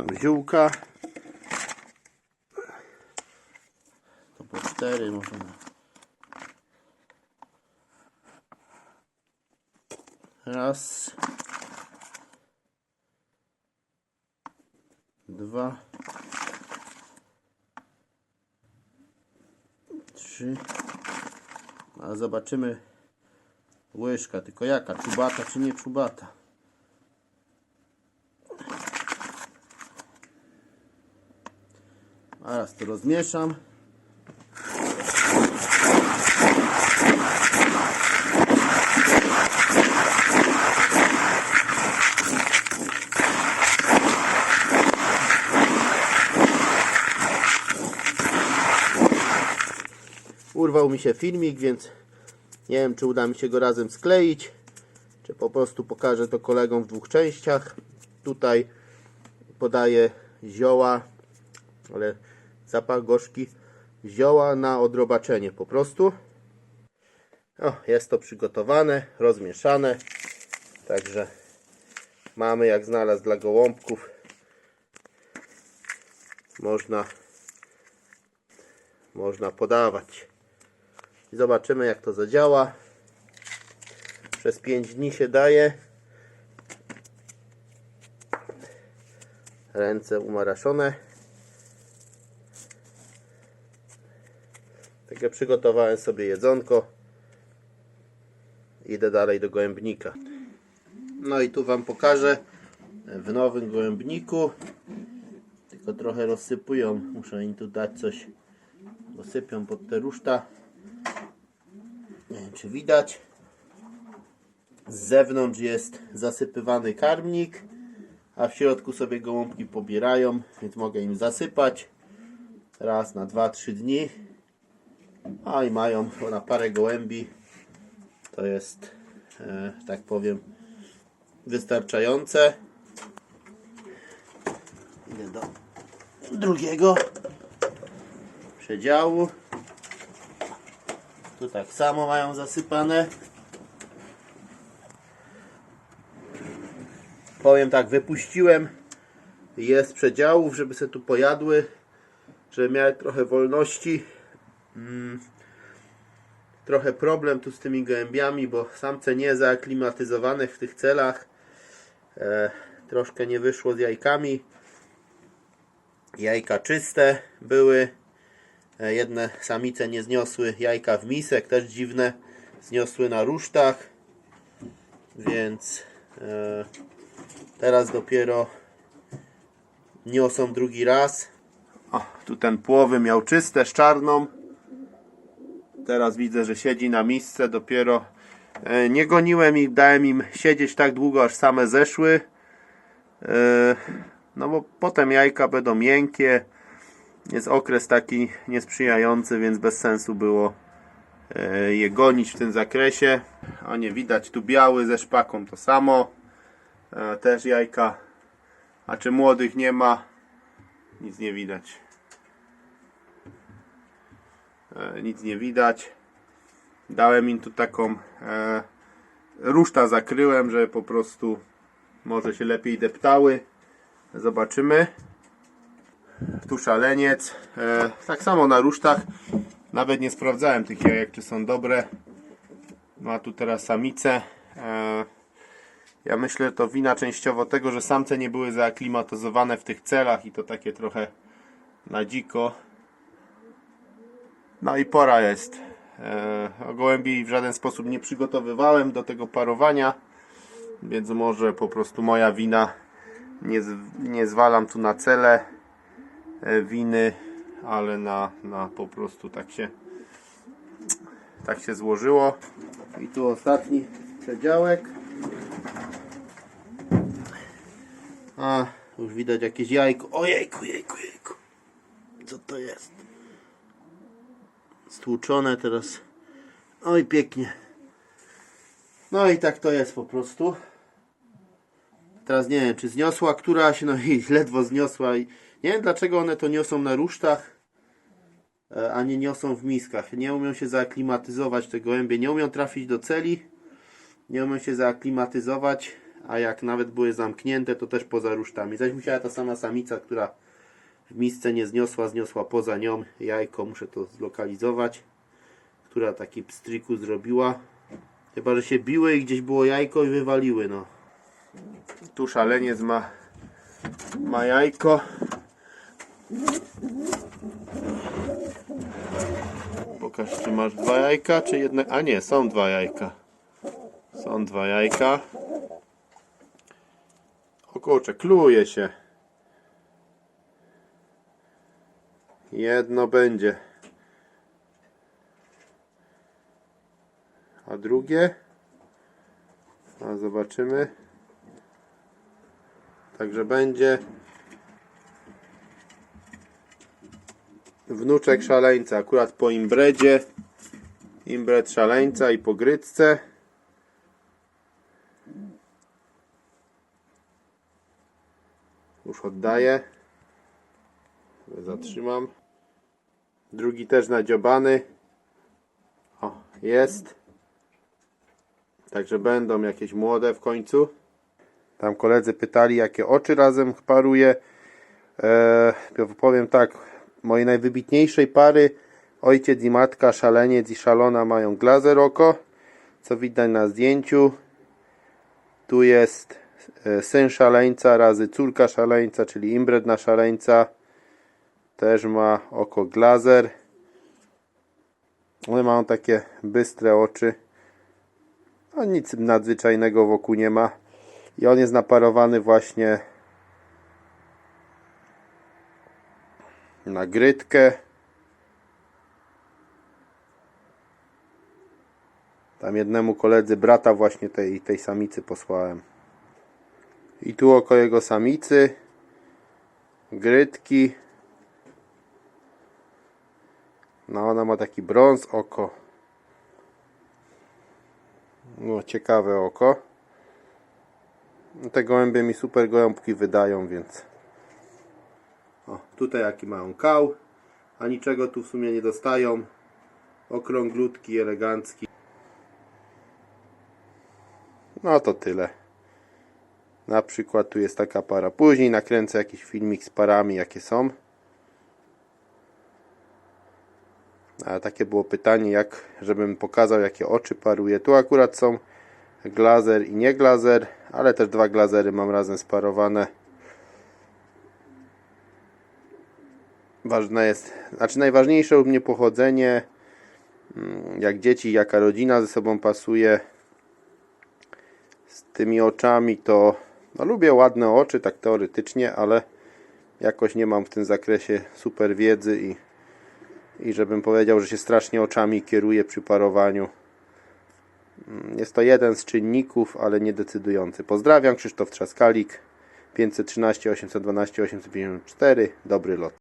są ziółka. To po cztery może. na- Raz. Dwa. Trzy. A zobaczymy łyżka, tylko jaka? Czubata czy nie czubata? Teraz to rozmieszam. Urwał mi się filmik, więc nie wiem, czy uda mi się go razem skleić, czy po prostu pokażę to kolegom w dwóch częściach. Tutaj podaję zioła, ale zapach gorzki. Zioła na odrobaczenie po prostu. O, jest to przygotowane, rozmieszane. Także mamy jak znalazł dla gołąbków. Można można podawać. Zobaczymy jak to zadziała. Przez 5 dni się daje. Ręce umaraszone. Takie przygotowałem sobie jedzonko. Idę dalej do gołębnika. No i tu Wam pokażę w nowym gołębniku. Tylko trochę rozsypują. Muszę im tu dać coś. Bo sypią pod te ruszta. Nie wiem czy widać. Z zewnątrz jest zasypywany karmnik, a w środku sobie gołąbki pobierają, więc mogę im zasypać raz na 2-3 dni. A i mają na parę gołębi. To jest, e, tak powiem, wystarczające. Idę do drugiego przedziału. Tu tak samo mają zasypane. Powiem tak, wypuściłem jest przedziałów, żeby se tu pojadły, żeby miały trochę wolności. Mm. Trochę problem tu z tymi gołębiami, bo samce nie zaaklimatyzowane w tych celach. E, troszkę nie wyszło z jajkami. Jajka czyste były. E, Jedne samice nie zniosły jajka w misek, też dziwne. Zniosły na rusztach. Więc e, teraz dopiero niosą drugi raz. O, tu ten płowy miał czyste z czarną. Teraz widzę, że siedzi na misce dopiero. E, nie goniłem ich, dałem im siedzieć tak długo, aż same zeszły. E, no bo potem jajka będą miękkie. Jest okres taki niesprzyjający, więc bez sensu było e, je gonić w tym zakresie. A nie widać tu biały ze szpaką to samo. Też jajka. A czy młodych nie ma? Nic nie widać. E, Nic nie widać. Dałem im tu taką e, ruszta zakryłem, że po prostu może się lepiej deptały. Zobaczymy tu szaleniec. E, tak samo na rusztach. Nawet nie sprawdzałem tych jajek, czy są dobre. No a tu teraz samice. E, ja myślę, to wina częściowo tego, że samce nie były zaaklimatyzowane w tych celach i to takie trochę na dziko. No i pora jest. E, gołębi w żaden sposób nie przygotowywałem do tego parowania, więc może po prostu moja wina. Nie, nie zwalam tu na cele e, winy, ale na, na po prostu tak się tak się złożyło. I tu ostatni przedziałek. A, już widać jakieś jajko. Ojejku, jejku, jejku. Co to jest? Stłuczone teraz. Oj, pięknie. No i tak to jest po prostu. Teraz nie wiem, czy zniosła któraś, no i ledwo zniosła. I nie wiem dlaczego one to niosą na rusztach, e, a nie niosą w miskach. Nie umią się zaaklimatyzować te gołębie, nie umią trafić do celi, nie umią się zaaklimatyzować. a jak nawet były zamknięte, to też poza rusztami. Zaś musiała ta sama samica, która w misce nie zniosła, zniosła poza nią jajko, muszę to zlokalizować, która taki pstryku zrobiła. Chyba, że się biły i gdzieś było jajko i wywaliły, no. Tu szaleniec ma, ma jajko. Pokaż, czy masz dwa jajka, czy jedne? A nie, są dwa jajka. Są dwa jajka. O kurczę, kluje się. Jedno będzie. A drugie? A zobaczymy. Także będzie wnuczek szaleńca. Akurat po imbredzie. Imbred szaleńca i po grycce. Już oddaję. Zatrzymam. Drugi też nadziobany. O, jest. Także będą jakieś młode w końcu. Tam koledzy pytali, jakie oczy razem paruje. Eee, powiem tak, mojej najwybitniejszej pary ojciec i matka, szaleniec i szalona mają glazer oko, co widać na zdjęciu. Tu jest e, syn szaleńca razy córka szaleńca, czyli imbredna szaleńca. Też ma oko glazer. One mają takie bystre oczy. No nic nadzwyczajnego wokół nie ma. I on jest naparowany właśnie na grytkę. Tam jednemu koledzy brata właśnie tej, tej samicy posłałem. I tu oko jego samicy. Grytki. No ona ma taki brąz oko. No ciekawe oko. Te gołębie mi super gołąbki wydają, więc. O, tutaj jaki mają kał, a niczego tu w sumie nie dostają. Okrąglutki, elegancki. No to tyle. Na przykład tu jest taka para. Później nakręcę jakiś filmik z parami, jakie są. A takie było pytanie, jak żebym pokazał, jakie oczy paruje. Tu akurat są glazer i nie glazer, ale też dwa glazery mam razem sparowane. Ważne jest, znaczy najważniejsze u mnie pochodzenie, mm, jak dzieci, jaka rodzina ze sobą pasuje. Z tymi oczami to no, lubię ładne oczy, tak teoretycznie, ale jakoś nie mam w tym zakresie super wiedzy i, i żebym powiedział, że się strasznie oczami kieruję przy parowaniu. Mm, Jest to jeden z czynników, ale nie decydujący. Pozdrawiam, Krzysztof Trzaskalik, 513 812 854, dobry lot.